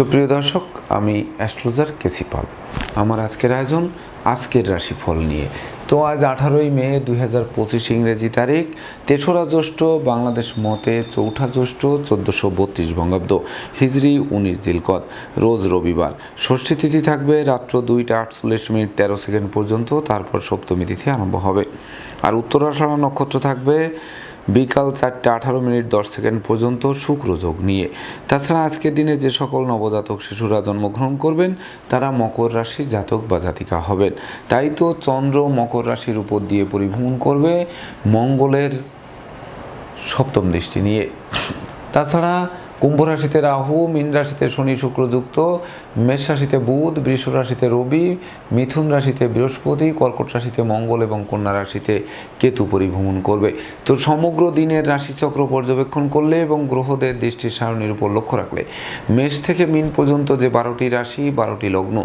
সুপ্রিয় দর্শক, আমি অ্যাস্ট্রোলজার কেসি পাল। আমার আজকের আয়োজন আজকের রাশিফল নিয়ে। তো আজ আঠারোই মে দুই হাজার পঁচিশ ইংরেজি তারিখ, তেসরা জ্যৈষ্ঠ বাংলাদেশ মতে, চৌঠা জ্যৈষ্ঠ চোদ্দোশো বত্রিশ বঙ্গাব্দ হিজড়ি উনিশ জিলকত, রোজ রবিবার। ষষ্ঠী তিথি থাকবে রাত্র দুইটা আটচল্লিশ মিনিট তেরো সেকেন্ড পর্যন্ত, তারপর সপ্তমী তিথি আরম্ভ হবে। আর উত্তরাষাঢ়া নক্ষত্র থাকবে বিকাল চারটে আঠারো মিনিট দশ সেকেন্ড পর্যন্ত শুক্রযোগ নিয়ে। তাছাড়া আজকের দিনে যে সকল নবজাতক শিশুরা জন্মগ্রহণ করবেন, তারা মকর রাশি জাতক বা জাতিকা হবেন। তাই তো চন্দ্র মকর রাশির উপর দিয়ে পরিভ্রমণ করবে মঙ্গলের সপ্তম দৃষ্টি নিয়ে। তাছাড়া কুম্ভ রাশিতে রাহু, মীন রাশিতে শনি শুক্রযুক্ত মেষ রাশিতে বুধ, বৃষ রাশিতে রবি, মিথুন রাশিতে বৃহস্পতি, কর্কট রাশিতে মঙ্গল এবং কন্যা রাশিতে কেতু পরিভ্রমণ করবে। তো সমগ্র দিনের রাশিচক্র পর্যবেক্ষণ করলে এবং গ্রহদের দৃষ্টির সারণীর উপর লক্ষ্য রাখলে, মেষ থেকে মিন পর্যন্ত যে বারোটি রাশি, বারোটি লগ্ন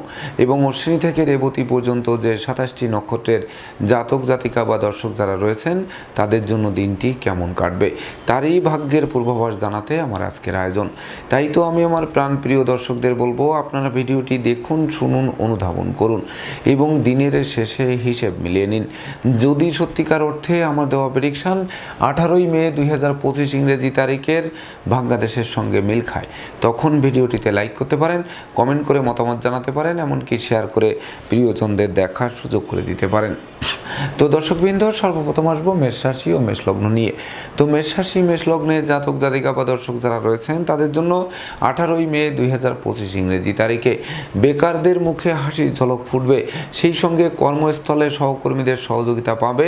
এবং অশ্বিনী থেকে রেবতী পর্যন্ত যে সাতাশটি নক্ষত্রের জাতক, জাতিকা বা দর্শক যারা রয়েছেন, তাদের জন্য দিনটি কেমন কাটবে, তারই ভাগ্যের পূর্বাভাস জানাতে আমার আজকের আয়োজন। তাই তো আমি আমার প্রাণপ্রিয় দর্শকদের বলব, আপনারা ভিডিওটি দেখুন, শুনুন, অনুধাবন করুন এবং দিনের শেষে হিসেব মিলিয়ে নিন। যদি সত্যিকার অর্থে আমার দেওয়া প্রেডিকশান আঠারোই মে দুই হাজার পঁচিশ ইংরেজি তারিখের বাংলাদেশের সঙ্গে মিল খায়, তখন ভিডিওটিতে লাইক করতে পারেন কমেন্ট করে মতামত জানাতে পারেন, এমনকি শেয়ার করে প্রিয়জনদের দেখার সুযোগ করে দিতে পারেন। তো দর্শকবৃন্দ, সর্বপ্রথম আসব মেষ রাশি ও মেষ লগ্ন নিয়ে। তো মেষ রাশি, মেষ লগ্নে জাতক, জাতিকা বা দর্শক যারা রয়েছেন, তাদের জন্য আঠারোই মে দুই হাজার পঁচিশ ইংরেজি তারিখে। বেকারদের মুখে হাসির ঝলক ফুটবে, সেই সঙ্গে কর্মস্থলে সহকর্মীদের সহযোগিতা পাবে,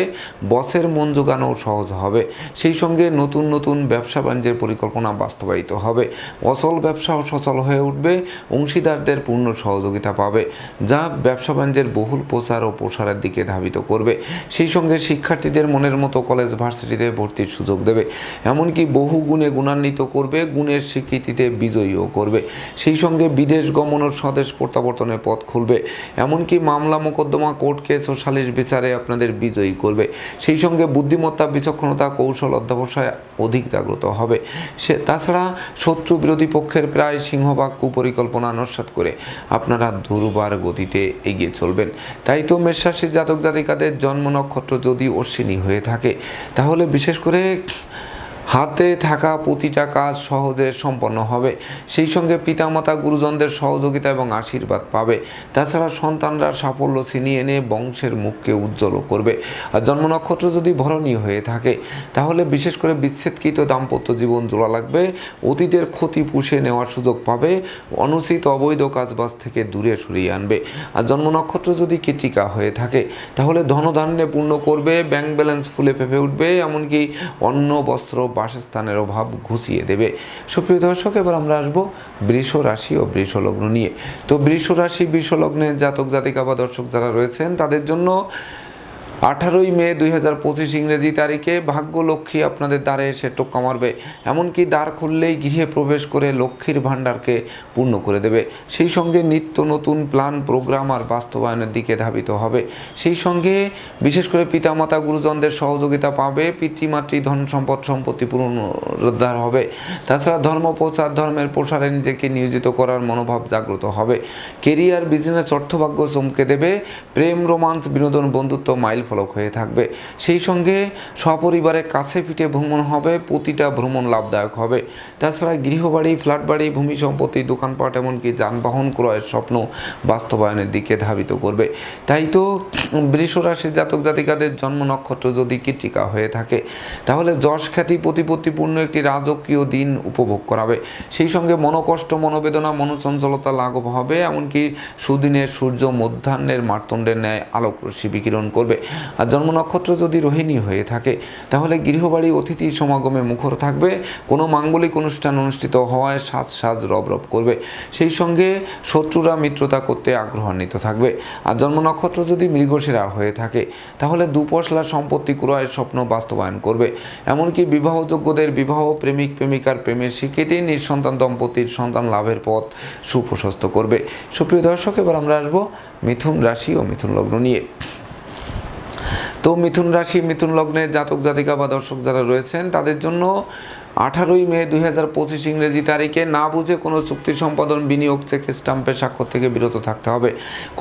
বসের মন জোগানো সহজ হবে, সেই সঙ্গে নতুন নতুন ব্যবসা বাণিজ্যের পরিকল্পনা বাস্তবায়িত হবে, অচল ব্যবসাও সচল হয়ে উঠবে, অংশীদারদের পূর্ণ সহযোগিতা পাবে, যা ব্যবসা বাণিজ্যের বহুল প্রচার ও প্রসারের দিকে ধাবিত করবে। সেই সঙ্গে শিক্ষার্থীদের মনের মতো কলেজ ভার্সিটিতে ভর্তির সুযোগ দেবে। এমনকি বহু গুণে গুণান্বিত করবে, গুণের স্বীকৃতিতে বিজয়ীও করবে। সেই সঙ্গে বিদেশ গমন ও স্বদেশ প্রত্যাবর্তনের পথ খুলবে। এমনকি মামলা মোকদ্দমা কোর্ট কেস ও সালিশ বিচারে আপনাদের বিজয়ী করবে। সেই সঙ্গে বুদ্ধিমত্তা, বিচক্ষণতা, কৌশল অধ্যবসায় অধিক জাগ্রত হবে। সে, তাছাড়া শত্রু বিরোধী পক্ষের প্রায় সিংহভাগ কুপরিকল্পনা নস্বাত করে আপনারা দুর্বার গতিতে এগিয়ে চলবেন। তাই তো মেষরাশির জাতক জাতিকাদের জন্ম নক্ষত্র যদি অশ্বিনী হয়ে থাকে তাহলে বিশেষ করে হাতে থাকা প্রতিটা কাজ সহজে সম্পন্ন হবে। সেই সঙ্গে পিতামাতা, গুরুজনদের সহযোগিতা এবং আশীর্বাদ পাবে। তাছাড়া সন্তানরা সাফল্য ছিনিয়ে এনে বংশের মুখকে উজ্জ্বল করবে। আর জন্ম নক্ষত্র যদি ভরণীয় হয়ে থাকে, তাহলে বিশেষ করে বিচ্ছেদকৃত দাম্পত্য জীবন জোড়া লাগবে। অতীতের ক্ষতি পুষে নেওয়ার সুযোগ পাবে। অনুচিত অবৈধ কাজবাজ থেকে দূরে সরিয়ে আনবে। আর জন্ম নক্ষত্র যদি কৃতিকা হয়ে থাকে, তাহলে ধনধান্যে পূর্ণ করবে, ব্যাংক ব্যালেন্স ফুলে ফেপে উঠবে। এমনকি অন্ন, বস্ত্র বাসস্থানের অভাব ঘুষিয়ে দেবে। সুপ্রিয় দর্শক, এবার আমরা আসব বৃষ রাশি ও বৃষলগ্ন নিয়ে। তো বৃষ রাশি, বৃষ লগ্নের জাতক জাতিকা বা দর্শক যারা রয়েছেন, তাদের জন্য আঠারোই মে দুই হাজার পঁচিশ ইংরেজি তারিখে ভাগ্যলক্ষ্মী আপনাদের দ্বারে এসে টোক্কা মারবে। এমনকি দ্বার খুললেই গৃহে প্রবেশ করে লক্ষ্মীর ভাণ্ডারকে পূর্ণ করে দেবে। সেই সঙ্গে নিত্য নতুন প্ল্যান, প্রোগ্রাম আর বাস্তবায়নের দিকে ধাবিত হবে। সেই সঙ্গে বিশেষ করে পিতামাতা, গুরুজনদের সহযোগিতা পাবে। পিতৃমাতৃ ধন সম্পদ সম্পত্তি পুনরুদ্ধার হবে। তাছাড়া ধর্ম, প্রচার, ধর্মের প্রসারে নিজেকে নিয়োজিত করার মনোভাব জাগ্রত হবে। কেরিয়ার, বিজনেস, অর্থভাগ্য চমকে দেবে। প্রেম, রোমান্স, বিনোদন, বন্ধুত্ব মাইল ফলক হয়ে থাকবে। সেই সঙ্গে সপরিবারে কাছে পিঠে ভ্রমণ হবে, প্রতিটা ভ্রমণ লাভদায়ক হবে। তাছাড়া গৃহবাড়ি ফ্ল্যাট বাড়ি ভূমি সম্পত্তি, দোকানপাট, এমনকি যানবাহন ক্রয়ের স্বপ্ন বাস্তবায়নের দিকে ধাবিত করবে। তাই তো বৃষ রাশির জাতক জাতিকাদের জন্ম নক্ষত্র যদি কৃতিকা হয়ে থাকে, তাহলে যশ খ্যাতি প্রতিপত্তিপূর্ণ একটি রাজকীয় দিন উপভোগ করাবে। সেই সঙ্গে মনোকষ্ট, মনোবেদনা, মনোচঞ্চলতা লাঘব হবে, এমনকি সুদিনের সূর্য মধ্যাহ্নের মার্তণ্ডের ন্যায় আলোক রশ্মি বিকিরণ করবে। আর জন্ম নক্ষত্র যদি রোহিণী হয়ে থাকে, তাহলে গৃহবাড়ি, অতিথি সমাগমে মুখর থাকবে, কোনো মাঙ্গলিক অনুষ্ঠান অনুষ্ঠিত হওয়ায় সাজ সাজ রব রব করবে। সেই সঙ্গে শত্রুরা মিত্রতা করতে আগ্রহান্বিত থাকবে। আর জন্ম নক্ষত্র যদি মৃগশিরা হয়ে থাকে, তাহলে দুপশলা সম্পত্তি ক্রয়ের স্বপ্ন বাস্তবায়ন করবে। এমনকি বিবাহযোগ্যদের বিবাহ প্রেমিক প্রেমিকার প্রেমের স্বীকৃতি, নিঃসন্তান দম্পতির সন্তান লাভের পথ সুপ্রশস্ত করবে। সুপ্রিয় দর্শক, এবার আমরা আসব মিথুন রাশি ও মিথুন লগ্ন নিয়ে। তো মিথুন রাশি মিথুন লগ্নের জাতক জাতিকা বা দর্শক যারা রয়েছেন তাদের জন্য আঠারোই মে দুই হাজার পঁচিশ ইংরেজি তারিখে না বুঝে কোনো চুক্তি সম্পাদন, বিনিয়োগ, চেক স্টাম্পে স্বাক্ষর থেকে বিরত থাকতে হবে।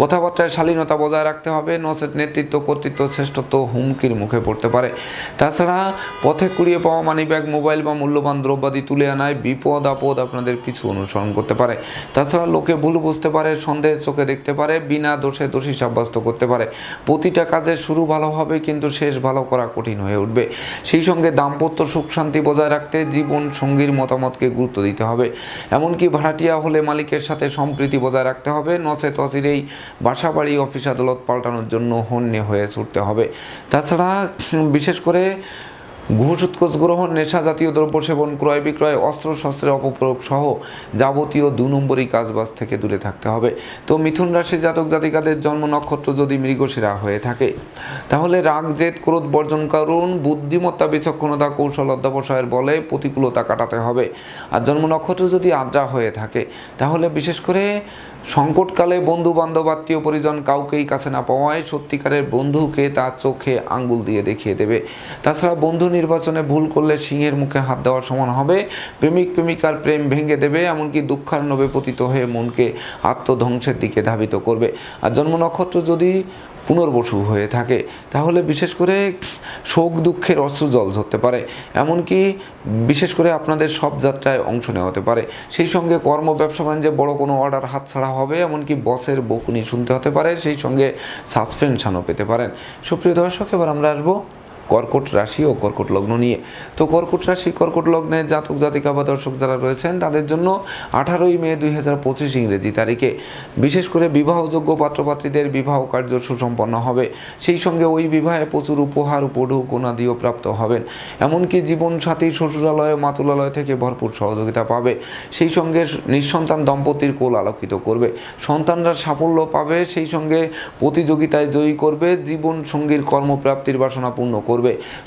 কথাবার্তায় শালীনতা বজায় রাখতে হবে। নচেত নেতৃত্ব, কর্তৃত্ব, শ্রেষ্ঠত্ব হুমকির মুখে পড়তে পারে। তাছাড়া পথে কুড়িয়ে পাওয়া মানিব্যাগ, মোবাইল বা মূল্যবান দ্রব্যাদি তুলে আনায় বিপদ আপদ আপনাদের পিছু অনুসরণ করতে পারে। তাছাড়া লোকে ভুল বুঝতে পারে সন্দেহের চোখে দেখতে পারে, বিনা দোষে দোষী সাব্যস্ত করতে পারে। প্রতিটা কাজের শুরু ভালো হবে, কিন্তু শেষ ভালো করা কঠিন হয়ে উঠবে। সেই সঙ্গে দাম্পত্য সুখ শান্তি বজায় রাখতে জীবন সঙ্গীর মতামতকে গুরুত্ব দিতে হবে। এমনকি ভাড়াটিয়া হলে মালিকের সাথে সম্প্রীতি বজায় রাখতে হবে। নচেত তসিরেই বাসা বাড়ি অফিস আদালত পাল্টানোর জন্য হন্যে হয়ে ছুটতে হবে। তাছাড়া, বিশেষ করে ঘুষ উৎকোচ গ্রহণ নেশা জাতীয় দ্রব্য সেবন, ক্রয় বিক্রয়, অস্ত্র, শস্ত্রের অপপ্রয়োগ সহ যাবতীয় দু নম্বরই কাজবাজ থেকে দূরে থাকতে হবে। তো মিথুন রাশি জাতক জাতিকাদের জন্ম নক্ষত্র যদি মৃগশিরা হয়ে থাকে, তাহলে রাগ, জেদ, ক্রোধ বর্জন করুন, বুদ্ধিমত্তা, বিচক্ষণতা, কৌশল অধ্যাবসায়ের বলে প্রতিকূলতা কাটাতে হবে। আর জন্ম নক্ষত্র যদি আদ্রা হয়ে থাকে, তাহলে বিশেষ করে সংকটকালে বন্ধু বান্ধব আত্মীয় পরিজন কাউকেই কাছে না পাওয়ায় সত্যিকারের বন্ধুকে তার চোখে আঙ্গুল দিয়ে দেখিয়ে দেবে। তাছাড়া বন্ধু নির্বাচনে ভুল করলে সিংহের মুখে হাত দেওয়ার সমান হবে। প্রেমিক, প্রেমিকার প্রেম ভেঙে দেবে, এমনকি দুঃখার্ণবে পতিত হয়ে মনকে আত্মধ্বংসের দিকে ধাবিত করবে। আর জন্ম নক্ষত্র যদি পুনর্বসু হয়ে থাকে। তাহলে বিশেষ করে শোক দুঃখের অস্ত্র জল ধরতে পারে। এমনকি বিশেষ করে আপনাদের সব যাত্রায় অংশ নেওয়া হতে পারে। সেই সঙ্গে কর্ম, ব্যবসা, বাণিজ্যে বড় কোনো অর্ডার হাতছাড়া হবে, এমনকি বসের বকুনি শুনতে হতে পারে, সেই সঙ্গে সাসপেন্সানও পেতে পারেন। সুপ্রিয় দর্শক, এবার আমরা আসব কর্কট রাশি ও কর্কট লগ্ন নিয়ে। তো কর্কট রাশি, কর্কট লগ্নে জাতক, জাতিকা বা দর্শক যারা রয়েছেন, তাদের জন্য আঠারোই মে দুই হাজার পঁচিশ ইংরেজি তারিখে। বিশেষ করে বিবাহযোগ্য পাত্রপাত্রীদের বিবাহ কার্য সুসম্পন্ন হবে। সেই সঙ্গে ওই বিবাহে প্রচুর উপহার উপঢৌ কোনাদিও প্রাপ্ত হবেন। এমনকি জীবন সাথী শ্বশুরালয়, মাতুলালয় থেকে ভরপুর সহযোগিতা পাবে। সেই সঙ্গে নিঃসন্তান দম্পতির কোল আলোকিত করবে। সন্তানরা সাফল্য পাবে, সেই সঙ্গে প্রতিযোগিতায় জয়ী করবে। জীবন সঙ্গীর কর্মপ্রাপ্তির বাসনা পূর্ণ করবে।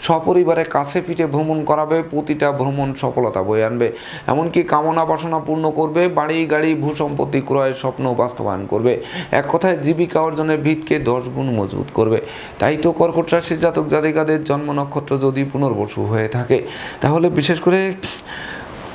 সপরিবারে কাছে পিঠে ভ্রমণ করাবে, প্রতিটা ভ্রমণ সফলতা বয়ে আনবে। এমনকি কামনা বাসনা পূর্ণ করবে, বাড়ি, গাড়ি, ভূ সম্পত্তি ক্রয়ের স্বপ্ন বাস্তবায়ন করবে। এক কথায় জীবিকা অর্জনের ভিতকে দশ গুণ মজবুত করবে। তাই তো কর্কট রাশির জাতক জাতিকাদের জন্ম নক্ষত্র যদি পুনর্বসু হয়ে থাকে, তাহলে বিশেষ করে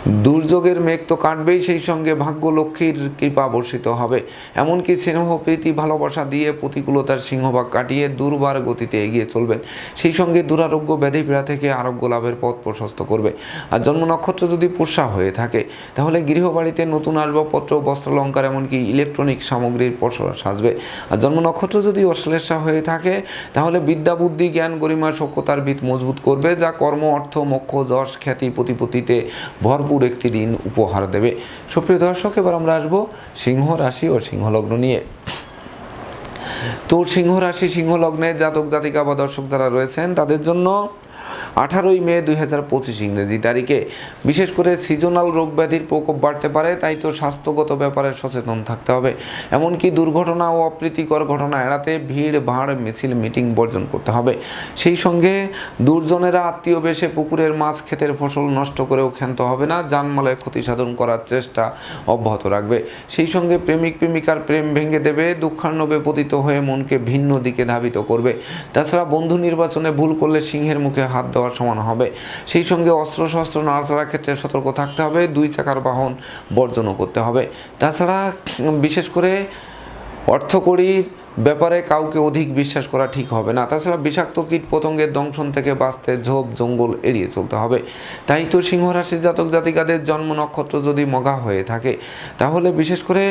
দুর্যোগের মেঘ তো কাটবেই, সেই সঙ্গে ভাগ্য লক্ষ্মীর কৃপা বর্ষিত হবে। এমনকি স্নেহ, প্রীতি, ভালোবাসা দিয়ে প্রতিকূলতার সিংহভাগ কাটিয়ে দুর্বার গতিতে এগিয়ে চলবেন। সেই সঙ্গে দুরারোগ্য ব্যাধিপীড়া থেকে আরোগ্য লাভের পথ প্রশস্ত করবে। আর জন্ম নক্ষত্র যদি পোষা হয়ে থাকে, তাহলে গৃহবাড়িতে নতুন আসবাবপত্র, বস্ত্রালঙ্কার, এমনকি ইলেকট্রনিক সামগ্রীর পসরা সাজবে। আর জন্ম নক্ষত্র যদি অশ্লেষা হয়ে থাকে, তাহলে বিদ্যা, বুদ্ধি, জ্ঞান, গরিমা সক্ষতার ভিত মজবুত করবে, যা কর্ম, অর্থ, মোক্ষ, যশ, খ্যাতি প্রতিপত্তিতে ভরপুর একটি দিন উপহার দেবে। সুপ্রিয় দর্শক, এবার আমরা আসব সিংহ রাশি ও সিংহলগ্ন নিয়ে। তো সিংহ রাশি সিংহ লগ্নে জাতক জাতিকা বা দর্শক যারা রয়েছেন, তাদের জন্য আঠারোই মে দুই হাজার পঁচিশ ইংরেজি তারিখে। বিশেষ করে সিজনাল রোগ ব্যাধির প্রকোপ বাড়তে পারে, তাই তো স্বাস্থ্যগত ব্যাপারে সচেতন থাকতে হবে। এমনকি দুর্ঘটনা ও অপ্রীতিকর ঘটনা এড়াতে ভিড়, ভাড়, মিছিল, মিটিং বর্জন করতে হবে। সেই সঙ্গে দুর্জনেরা আত্মীয় বেশে পুকুরের মাছ, ক্ষেতের ফসল নষ্ট করেও ক্ষান্ত হবে না জানমালের ক্ষতি সাধন করার চেষ্টা অব্যাহত রাখবে। সেই সঙ্গে প্রেমিক, প্রেমিকার প্রেম ভেঙে দেবে দুঃখার্ণবে পতিত হয়ে মনকে ভিন্ন দিকে ধাবিত করবে। তাছাড়া বন্ধু নির্বাচনে ভুল করলে সিংহের মুখে হাত দেওয়ার সমান হবে। সেই সঙ্গে অস্ত্র শস্ত্র নাড়াচাড়ার ক্ষেত্রে সতর্ক থাকতে হবে। দুই চাকার বাহন বর্জনও করতে হবে। তাছাড়া, বিশেষ করে অর্থকড়ির ব্যাপারে কাউকে অধিক বিশ্বাস করা ঠিক হবে না। তাছাড়া বিষাক্ত কীট পতঙ্গের দংশন থেকে বাঁচতে ঝোপ, জঙ্গল এড়িয়ে চলতে হবে। তাই তো সিংহ রাশির জাতক জাতিকাদের জন্ম নক্ষত্র যদি মগা হয়ে থাকে, তাহলে বিশেষ করে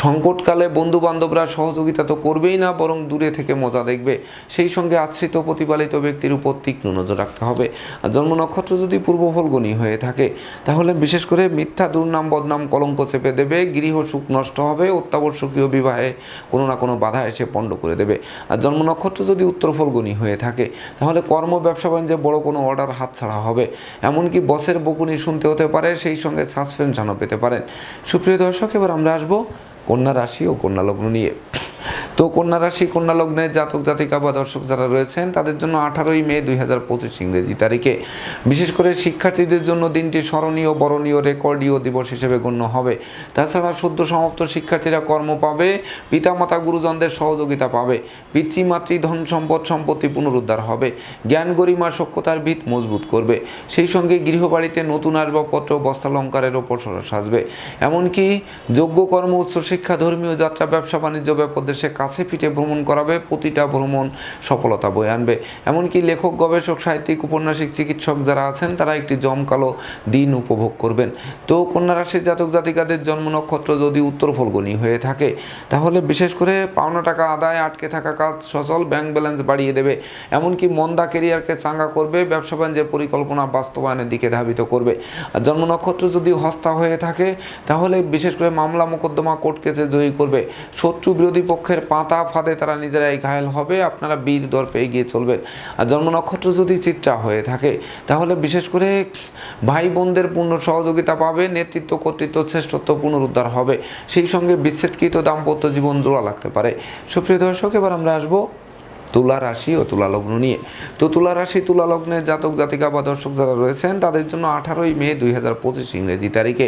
সংকটকালে বন্ধু বান্ধবরা সহযোগিতা তো করবেই না, বরং দূরে থেকে মজা দেখবে। সেই সঙ্গে আশ্রিত প্রতিপালিত ব্যক্তির উপর তীক্ষ্ণ নজর রাখতে হবে। আর জন্ম নক্ষত্র যদি পূর্ব ফলগুনি হয়ে থাকে, তাহলে বিশেষ করে মিথ্যা, দুর্নাম, বদনাম, কলঙ্ক চেপে দেবে, গৃহ সুখ নষ্ট হবে, অত্যাবশ্যকীয় বিবাহে কোনো না কোনো বাধা এসে পণ্ড করে দেবে। আর জন্ম নক্ষত্র যদি উত্তর ফলগুনি হয়ে থাকে, তাহলে কর্ম, ব্যবসা বাণিজ্যে বড় কোনো অর্ডার হাতছাড়া হবে। এমনকি বসের বকুনি শুনতে হতে পারে, সেই সঙ্গে সাসপেনশনও পেতে পারেন। সুপ্রিয় দর্শক, এবার আমরা আসব কন্যা রাশি ও কন্যা লগ্ন নিয়ে। তো কন্যা রাশি, কন্যা লগ্নের জাতক, জাতিকা বা দর্শক যারা রয়েছেন, তাদের জন্য আঠারোই মে দুই হাজার পঁচিশ ইংরেজি তারিখে। বিশেষ করে শিক্ষার্থীদের জন্য দিনটি স্মরণীয়, বরণীয়, রেকর্ডীয় দিবস হিসেবে গণ্য হবে। তাছাড়া সদ্য সমাপ্ত শিক্ষার্থীরা কর্ম পাবে, পিতামাতা, গুরুজনদের সহযোগিতা পাবে, পিতৃমাতৃ ধন সম্পদ সম্পত্তি পুনরুদ্ধার হবে, জ্ঞান গরিমা সক্ষতার ভিত মজবুত করবে, সেই সঙ্গে গৃহবাড়িতে নতুন আসবাবপত্র বস্ত্রালঙ্কারের ওপর সাজবে। এমনকি যোগ্য কর্ম উচ্চশিক্ষা ধর্মীয় যাত্রা, ব্যবসা, বাণিজ্য ব্যাপক দেশে কাছে পিঠে ভ্রমণ করাবে, প্রতিটা ভ্রমণ সফলতা বয়ে আনবে। এমনকি লেখক, গবেষক, সাহিত্যিক, উপন্যাসিক, চিকিৎসক যারা আছেন, তারা একটি জমকালো দিন উপভোগ করবেন। তো কন্যা রাশির জাতক জাতিকাদের জন্ম নক্ষত্র যদি উত্তর ফলগুনি হয়ে থাকে, তাহলে বিশেষ করে পাওনা টাকা আদায়, আটকে থাকা কাজ সচল, ব্যাংক ব্যালেন্স বাড়িয়ে দেবে। এমনকি মন্দা কেরিয়ারকে চাঙ্গা করবে, ব্যবসা বাণিজ্যের পরিকল্পনা বাস্তবায়নের দিকে ধাবিত করবে। আর জন্ম নক্ষত্র যদি হস্তা হয়ে থাকে, তাহলে বিশেষ করে মামলা, মোকদ্দমা, কোর্ট কেসে জয়ী করবে। শত্রু বিরোধী পক্ষের পাতা ফাঁদে তারা নিজেরাই ঘায়ল হবে, আপনারা বীর দর্পে এগিয়ে চলবেন। আর জন্ম নক্ষত্র যদি চিত্রা হয়ে থাকে, তাহলে বিশেষ করে ভাই বোনদের পূর্ণ সহযোগিতা পাবে, নেতৃত্ব, কর্তৃত্ব, শ্রেষ্ঠত্ব পুনরুদ্ধার হবে। সেই সঙ্গে বিচ্ছেদকৃত দাম্পত্য জীবন জোড়া লাগতে পারে। সুপ্রিয় দর্শক, এবার আমরা আসব তুলা রাশি ও তুলা লগ্ন নিয়ে। তো তুলা রাশি, তুলা লগ্নের জাতক, জাতিকা বা দর্শক যারা রয়েছেন, তাদের জন্য আঠারোই মে দুই হাজার পঁচিশ ইংরেজি তারিখে।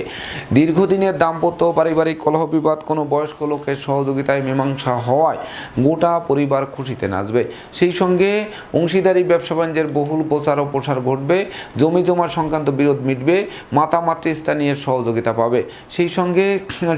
দীর্ঘদিনের দাম্পত্য, পারিবারিক কলহ বিবাদ, কোনো বয়স্ক লোকের সহযোগিতায় মীমাংসা হওয়ায় গোটা পরিবার খুশিতে নাচবে। সেই সঙ্গে অংশীদারি, ব্যবসা বাণিজ্যের বহুল প্রচার ও প্রসার ঘটবে। জমি জমা সংক্রান্ত বিরোধ মিটবে। মাতা, মাতৃস্থানীয় সহযোগিতা পাবে। সেই সঙ্গে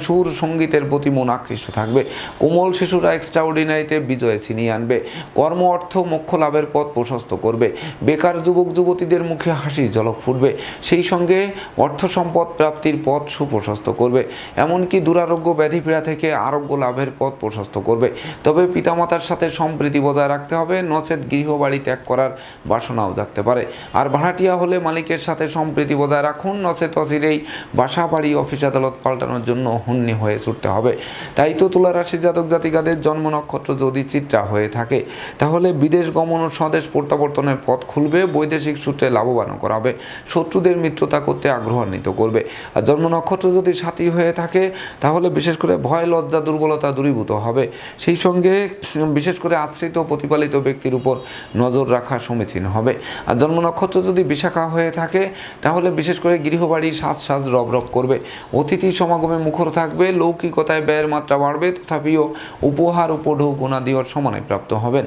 সুর সঙ্গীতের প্রতি মন আকৃষ্ট থাকবে। কোমল শিশুরা এক্সট্রাঅর্ডিনারিতে বিজয় ছিনিয়ে আনবে। কর্ম অর্থ মোক্ষ লাভের পথ প্রশস্ত করবে। বেকার যুবক, যুবতীদের মুখে হাসির ঝলক ফুটবে। সেই সঙ্গে অর্থ সম্পদ প্রাপ্তির পথ সুপ্রশস্ত করবে। এমনকি দুরারোগ্য ব্যাধি পীড়া থেকে আরোগ্য লাভের পথ প্রশস্ত করবে। তবে পিতামাতার সাথে সম্প্রীতি বজায় রাখতে হবে। নচেত গৃহবাড়ি ত্যাগ করার বাসনাও জাগতে পারে। আর ভাড়াটিয়া হলে মালিকের সাথে সম্প্রীতি বজায় রাখুন। নচেত অচিরেই বাসা বাড়ি অফিস আদালত পাল্টানোর জন্য হুন্নি হয়ে ছুটতে হবে। তাই তো তুলা রাশির জাতক জাতিকাদের জন্ম নক্ষত্র যদি চিত্রা হয়ে থাকে তাহলে বিদেশ গমন ও স্বদেশ প্রত্যাবর্তনের পথ খুলবে, বৈদেশিক সূত্রে লাভবানও করাবে, শত্রুদের মিত্রতা করতে আগ্রহান্বিত করবে। আর জন্ম নক্ষত্র যদি সাথী হয়ে থাকে, তাহলে বিশেষ করে ভয়, লজ্জা, দুর্বলতা দূরীভূত হবে। সেই সঙ্গে বিশেষ করে আশ্রিত প্রতিপালিত ব্যক্তির উপর নজর রাখা সমীচীন হবে। আর জন্ম নক্ষত্র যদি বিশাখা হয়ে থাকে, তাহলে বিশেষ করে গৃহবাড়ি সাজ সাজ রব রব করবে। অতিথি সমাগমে মুখর থাকবে, লৌকিকতায় ব্যয়ের মাত্রা বাড়বে, তথাপিও উপহার উপঢৌ গুণাদিওর সমানে প্রাপ্ত হবেন।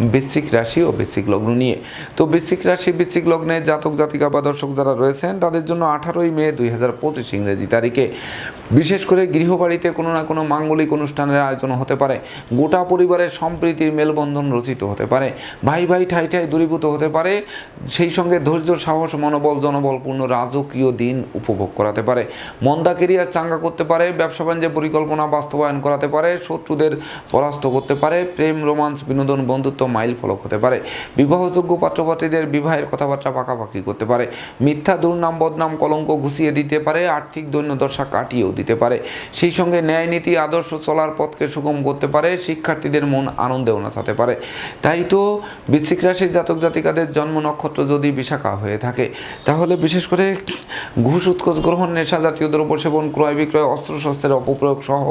বৃশ্চিক রাশি ও বৃশ্চিক লগ্ন নিয়ে। তো বৃশ্চিক রাশি, বৃশ্চিক লগ্নে জাতক, জাতিকা বা দর্শক যারা রয়েছেন, তাদের জন্য আঠারোই মে দুই হাজার পঁচিশ ইংরেজি তারিখে। বিশেষ করে গৃহবাড়িতে কোনো না কোনো মাঙ্গলিক অনুষ্ঠানের আয়োজন হতে পারে। গোটা পরিবারের সম্প্রীতির মেলবন্ধন রচিত হতে পারে। ভাই ভাই ঠাই ঠাই দূরীভূত হতে পারে। সেই সঙ্গে ধৈর্য, সাহস, মনোবল, জনবলপূর্ণ রাজকীয় দিন উপভোগ করাতে পারে। মন্দা কেরিয়ার চাঙ্গা করতে পারে। ব্যবসা বাণিজ্যের পরিকল্পনা বাস্তবায়ন করাতে পারে। শত্রুদের পরাস্ত করতে পারে। প্রেম, রোমান্স, বিনোদন, বন্ধুত্ব মাইল ফলক হতে পারে। বিবাহযোগ্য পাত্রপাত্রীদের বিবাহের কথাবার্তা পাকাপাকি করতে পারে। মিথ্যা দুর্নাম, বদনাম, কলঙ্ক ঘুষিয়ে দিতে পারে, আর্থিক দৈন্যদশা কাটিয়েও দিতে পারে। সেই সঙ্গে ন্যায় নীতি, আদর্শ চলার পথকে সুগম করতে পারে, শিক্ষার্থীদের মন আনন্দেও নাচাতে পারে। তাই তো বৃশ্চিক রাশির জাতক জাতিকাদের জন্ম নক্ষত্র যদি বিশাখা হয়ে থাকে, তাহলে বিশেষ করে ঘুষ উৎকোচ গ্রহণ, নেশা জাতীয় দ্রব্য সেবন, ক্রয় বিক্রয়, অস্ত্রশস্ত্রের অপপ্রয়োগ সহ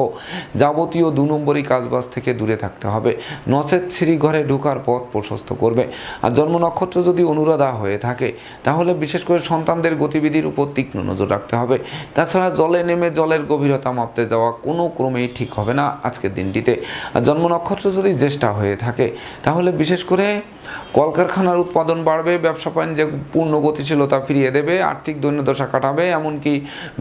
যাবতীয় দু নম্বরী কাজবাজ থেকে দূরে থাকতে হবে। নচেত শ্রী ঘরে ঢুকার পথ প্রশস্ত করবে। আর জন্ম নক্ষত্র যদি অনুরাধা হয়ে থাকে, তাহলে বিশেষ করে সন্তানদের গতিবিধির উপর তীক্ষ্ণ নজর রাখতে হবে। তাছাড়া জলে নেমে জলের গভীরতা মাপতে যাওয়া কোনো ক্রমেই ঠিক হবে না আজকের দিনটিতে। আর জন্ম নক্ষত্র যদি জ্যেষ্ঠা হয়ে থাকে, তাহলে বিশেষ করে কলকারখানার উৎপাদন বাড়বে, ব্যবসা বাণিজ্যে পূর্ণ গতিশীলতা ফিরিয়ে দেবে, আর্থিক দৈন্যদশা কাটাবে, এমনকি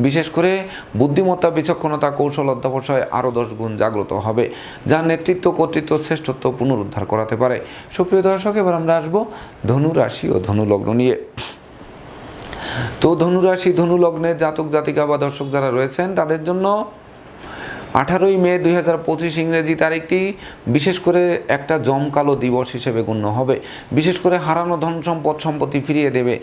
বিশেষ করে বুদ্ধিমত্তা, বিচক্ষণতা, কৌশল অধ্যাবসায় আরও দশ গুণ জাগ্রত হবে যা নেতৃত্ব কর্তৃত্ব শ্রেষ্ঠত্ব পুনরুদ্ধার করাতে পারে। সুপ্রিয় দর্শক, এবার আমরা আসব ধনু রাশি ও ধনুলগ্ন নিয়ে। তো ধনুরাশি ধনুলগ্নের জাতক জাতিকা বা দর্শক যারা রয়েছেন, তাদের জন্য আঠারোই মে দুই হাজার পঁচিশ ইংরেজি তারিখটি বিশেষ করে একটা জমকালো দিবস হিসেবে গণ্য হবে। বিশেষ করে হারানো ধন সম্পদ সম্পত্তি ফিরিয়ে দেবে।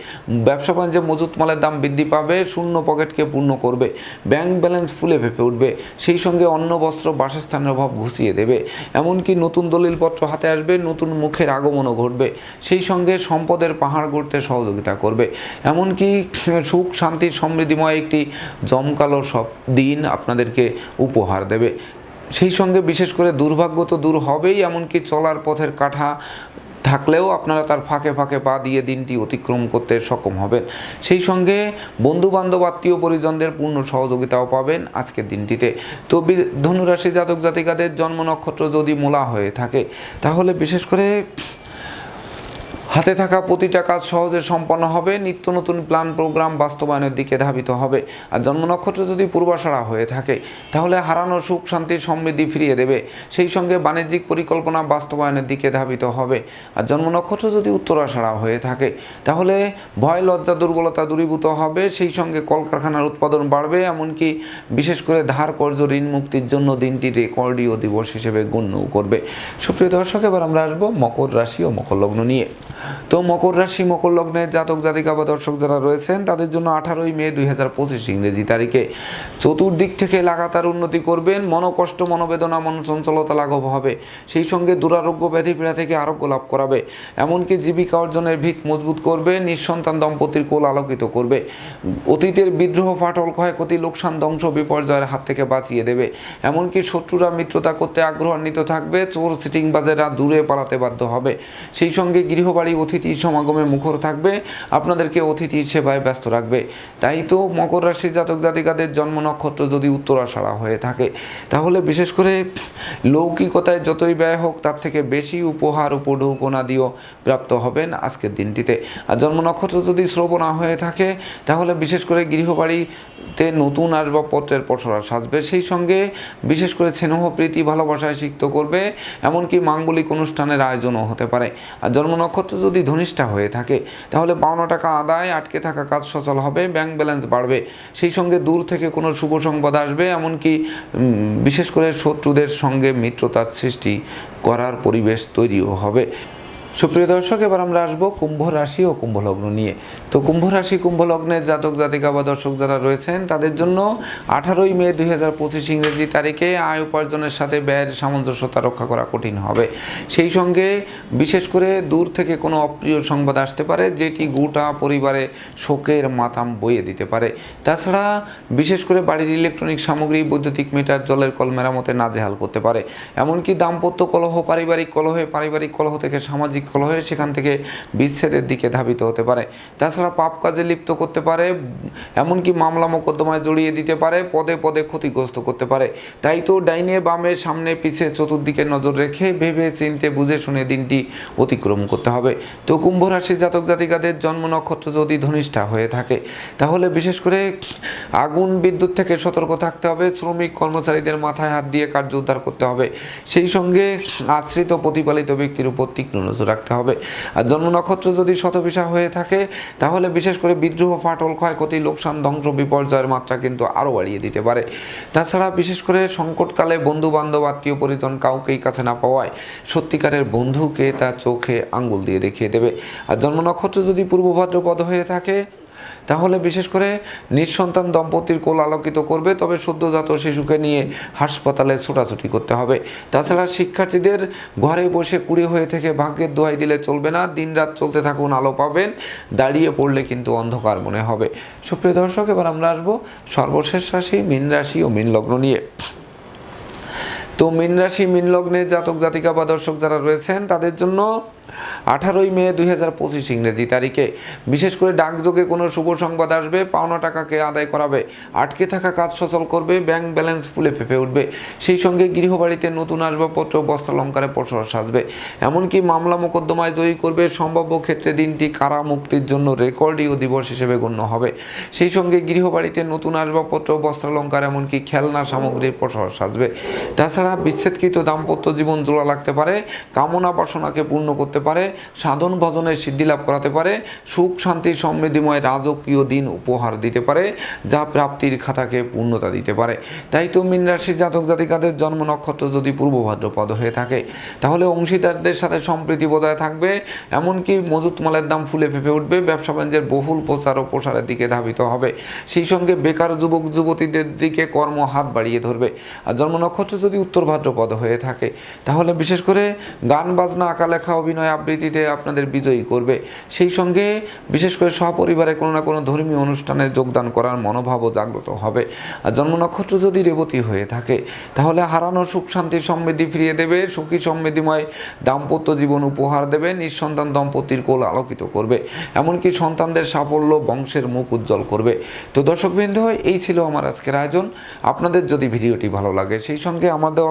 ব্যবসা বাণিজ্যে মজুত মালের দাম বৃদ্ধি পাবে, শূন্য পকেটকে পূর্ণ করবে, ব্যাংক ব্যালেন্স ফুলে ফেপে উঠবে, সেই সঙ্গে অন্ন, বস্ত্র, বাসস্থানের অভাব ঘুষিয়ে দেবে। এমনকি নতুন দলিলপত্র হাতে আসবে, নতুন মুখের আগমনও ঘটবে। সেই সঙ্গে সম্পদের পাহাড় গড়তে সহযোগিতা করবে। এমনকি সুখ, শান্তি, সমৃদ্ধিময় একটি জমকালো সব দিন আপনাদেরকে উপহার দেবে। সেই সঙ্গে বিশেষ করে দুর্ভাগ্য তো দূর হবেই, এমনকি চলার পথের কাঠা থাকলেও আপনারা তার ফাঁকে ফাঁকে পা দিয়ে দিনটি অতিক্রম করতে সক্ষম হবেন। সেই সঙ্গে বন্ধু বান্ধব আত্মীয় পরিজনদের পূর্ণ সহযোগিতাও পাবেন আজকের দিনটিতে। তো ধনুরাশি জাতক জাতিকাদের জন্ম নক্ষত্র যদি মূলা হয়ে থাকে, তাহলে বিশেষ করে হাতে থাকা প্রতিটা কাজ সহজে সম্পন্ন হবে, নিত্য নতুন প্ল্যান প্রোগ্রাম বাস্তবায়নের দিকে ধাবিত হবে। আর জন্ম নক্ষত্র যদি পূর্বাশারা হয়ে থাকে, তাহলে হারানো সুখ, শান্তি, সমৃদ্ধি ফিরিয়ে দেবে। সেই সঙ্গে বাণিজ্যিক পরিকল্পনা বাস্তবায়নের দিকে ধাবিত হবে। আর জন্ম নক্ষত্র যদি উত্তরাশারা হয়ে থাকে, তাহলে ভয়, লজ্জা, দুর্বলতা দূরীভূত হবে। সেই সঙ্গে কলকারখানার উৎপাদন বাড়বে, এমনকি বিশেষ করে ধার কর্য ঋণ মুক্তির জন্য দিনটি রেকর্ডীয় দিবস হিসেবে গণ্য করবে। সুপ্রিয় দর্শক, এবার আমরা আসব মকর রাশি ও মকর লগ্ন নিয়ে। তো মকর রাশি, মকর লগ্নের জাতক, জাতিকা বা দর্শক যারা রয়েছেন, তাদের জন্য আঠারোই মে দুই হাজার পঁচিশ ইংরেজি তারিখে। চতুর্দিক থেকে লাগাতার উন্নতি করবেন, মনোকষ্ট, মনোবেদনা মনচঞ্চলতা লাঘব হবে। সেই সঙ্গে দুরারোগ্য ব্যাধি পীড়া থেকে আরোগ্য লাভ করাবে। এমনকি জীবিকা অর্জনের ভিত মজবুত করবে, নিঃসন্তান দম্পতির কোল আলোকিত করবে। অতীতের বিদ্রোহ, ফাটল, ক্ষয়ক্ষতি, লোকসান, ধ্বংস, বিপর্যয়ের হাত থেকে বাঁচিয়ে দেবে। এমনকি শত্রুরা মিত্রতা করতে আগ্রহান্বিত থাকবে, চোর সিটিং সিটিংবাজেরা দূরে পালাতে বাধ্য হবে। সেই সঙ্গে গৃহবাড়ি অতিথি সমাগমে মুখর থাকবে, আপনাদেরকে অতিথির সেবায় ব্যস্ত রাখবে। তাই তো মকর রাশি জাতক জাতিকাদের জন্ম নক্ষত্র যদি উত্তরাষাড়া হয়ে থাকে, তাহলে বিশেষ করে লৌকিকতায় যতই ব্যয় হোক, তার থেকে বেশি উপহার উপঢৌকনা দিয়েও প্রাপ্ত হবেন আজকের দিনটিতে। আর জন্ম নক্ষত্র যদি শ্রবণা হয়ে থাকে, তাহলে বিশেষ করে গৃহবাড়িতে নতুন আসবাবপত্রের পসরা সাজবে। সেই সঙ্গে বিশেষ করে স্নেহ, প্রীতি ভালোবাসায় সিক্ত করবে। এমনকি মাঙ্গলিক অনুষ্ঠানের আয়োজনও হতে পারে। আর জন্ম নক্ষত্র যদি ধনিষ্ঠা হয়ে থাকে, তাহলে পাওনা টাকা আদায়, আটকে থাকা কাজ সচল হবে ব্যাংক ব্যালেন্স বাড়বে। সেই সঙ্গে দূর থেকে কোনো শুভ সংবাদ আসবে, এমনকি বিশেষ করে শত্রুদের সঙ্গে মিত্রতার সৃষ্টি করার পরিবেশ তৈরিও হবে। সুপ্রিয় দর্শক, এবার আমরা আসব কুম্ভ রাশি ও কুম্ভ লগ্ন নিয়ে। তো কুম্ভ রাশি, কুম্ভ লগ্নের জাতক, জাতিকা বা দর্শক যারা রয়েছেন, তাদের জন্য আঠারোই মে দুই হাজার পঁচিশ ইংরেজি তারিখে আয় উপার্জনের সাথে ব্যয়ের সামঞ্জস্যতা রক্ষা করা কঠিন হবে। সেই সঙ্গে বিশেষ করে দূর থেকে কোনো অপ্রিয় সংবাদ আসতে পারে, যেটি গোটা পরিবারে শোকের মাতাম বইয়ে দিতে পারে। তাছাড়া বিশেষ করে বাড়ির ইলেকট্রনিক সামগ্রী, বৈদ্যুতিক মিটার, জলের কল মেরামতে নাজেহাল করতে পারে। এমনকি দাম্পত্য কলহ, পারিবারিক কলহে, পারিবারিক কলহ থেকে সামাজিক কলহে সেখান থেকে বিচ্ছেদের দিকে ধাবিত হতে পারে। তাছাড়া পাপ কাজে লিপ্ত করতে পারে, এমনকি মামলা মোকদ্দমায় জড়িয়ে দিতে পারে, পদে পদে ক্ষতিগ্রস্ত করতে পারে। তাই তো ডাইনে বামে সামনে পিছে চতুর্দিকে নজর রেখে ভেবে চিনতে বুঝে শুনে দিনটি অতিক্রম করতে হবে। তো কুম্ভ রাশির জাতক জাতিকাদের জন্ম নক্ষত্র যদি ধনিষ্ঠা হয়ে থাকে, তাহলে বিশেষ করে আগুন, বিদ্যুৎ থেকে সতর্ক থাকতে হবে, শ্রমিক কর্মচারীদের মাথায় হাত দিয়ে কার্য উদ্ধার করতে হবে। সেই সঙ্গে আশ্রিত প্রতিপালিত ব্যক্তির উপর তীক্ষ্ণ নজর রাখতে হবে। আর জন্ম নক্ষত্র যদি শতবিশা হয়ে থাকে, তাহলে বিশেষ করে বিদ্রোহ, ফাটল, ক্ষয়ক্ষতি, লোকসান, ধ্বংস, বিপর্যয়ের মাত্রা কিন্তু আরও বাড়িয়ে দিতে পারে। তাছাড়া বিশেষ করে সংকটকালে বন্ধু বান্ধব আত্মীয় পরিজন কাউকেই কাছে না পাওয়ায় সত্যিকারের বন্ধুকে তার চোখে আঙ্গুল দিয়ে দেখিয়ে দেবে। আর জন্ম নক্ষত্র যদি পূর্ব ভাদ্রপদ হয়ে থাকে তাহলে বিশেষ করে নিঃসন্তান দম্পতির কোল আলোকিত করবে, তবে সদ্যজাত শিশুকে নিয়ে হাসপাতালে ছোটাছুটি করতে হবে। তাছাড়া শিক্ষার্থীদের ঘরে বসে কুড়ি হয়ে থেকে ভাগ্যের দোহাই দিলে চলবে না, দিনরাত চলতে থাকুন, আলো পাবেন, দাঁড়িয়ে পড়লে কিন্তু অন্ধকার মনে হবে। সুপ্রিয় দর্শক, এবার আমরা আসব সর্বশেষ রাশি, মীন রাশি ও মীন লগ্ন নিয়ে। তো মীন রাশি, মীন লগ্নে জাতক, জাতিকা বা দর্শক যারা রয়েছেন, তাদের জন্য আঠারোই মে দুই হাজার পঁচিশ ইংরেজি তারিখে। বিশেষ করে ডাকযোগে কোনো শুভ সংবাদ আসবে, পাওনা টাকাকে আদায় করাবে, আটকে থাকা কাজ সচল করবে, ব্যাংক ব্যালেন্স ফুলে ফেপে উঠবে। সেই সঙ্গে গৃহবাড়িতে নতুন আসবাবপত্র বস্ত্রালঙ্কারে পসরা সাজবে। এমনকি মামলা মোকদ্দমায় জয়ী করবে, সম্ভাব্য ক্ষেত্রে দিনটি কারা মুক্তির জন্য রেকর্ডীয় দিবস হিসেবে গণ্য হবে। সেই সঙ্গে গৃহবাড়িতে নতুন আসবাবপত্র বস্ত্রালঙ্কার এমনকি খেলনা সামগ্রীর পসরা সাজবে। তাছাড়া বিচ্ছেদকৃত দাম্পত্য জীবন জোড়া লাগতে পারে, কামনা বাসনাকে পূর্ণ করতে পারে, সাধন ভজনের সিদ্ধি লাভ করাতে পারে, সুখ, শান্তি, সমৃদ্ধিময় রাজকীয় দিন উপহার দিতে পারে, যা প্রাপ্তির খাতাকে পূর্ণতা দিতে পারে। তাই তো মীন রাশির জাতক জাতিকাদের জন্ম নক্ষত্র যদি পূর্ব ভাদ্রপদ হয়ে থাকে, তাহলে অংশীদারদের সাথে সম্প্রীতি বজায় থাকবে, এমনকি মজুত মালের দাম ফুলে ফেপে উঠবে, ব্যবসা বাণিজ্যের বহুল প্রচার ও প্রসারের দিকে ধাবিত হবে। সেই সঙ্গে বেকার যুবক, যুবতীদের দিকে কর্ম হাত বাড়িয়ে ধরবে। আর জন্ম নক্ষত্র যদি উত্তর ভাদ্রপদ হয়ে থাকে। তাহলে বিশেষ করে গান, বাজনা, আঁকা, লেখা, অভিনয় আবৃত্তিতে আপনাদের বিজয়ী করবে। সেই সঙ্গে বিশেষ করে সপরিবারে কোনো না কোনো ধর্মীয় অনুষ্ঠানে যোগদান করার মনোভাবও জাগ্রত হবে। আর জন্ম নক্ষত্র যদি রেবতী হয়ে থাকে, তাহলে হারানো সুখ, শান্তি, সমৃদ্ধি ফিরিয়ে দেবে, সুখী, সমৃদ্ধিময় দাম্পত্য জীবন উপহার দেবে, নিঃসন্তান দম্পতির কোল আলোকিত করবে। এমনকি সন্তানদের সাফল্য বংশের মুখ উজ্জ্বল করবে। তো দর্শকবৃন্দ, এই ছিল আমার আজকের আয়োজন। আপনাদের যদি ভিডিওটি ভালো লাগে, সেই সঙ্গে আমার দেওয়া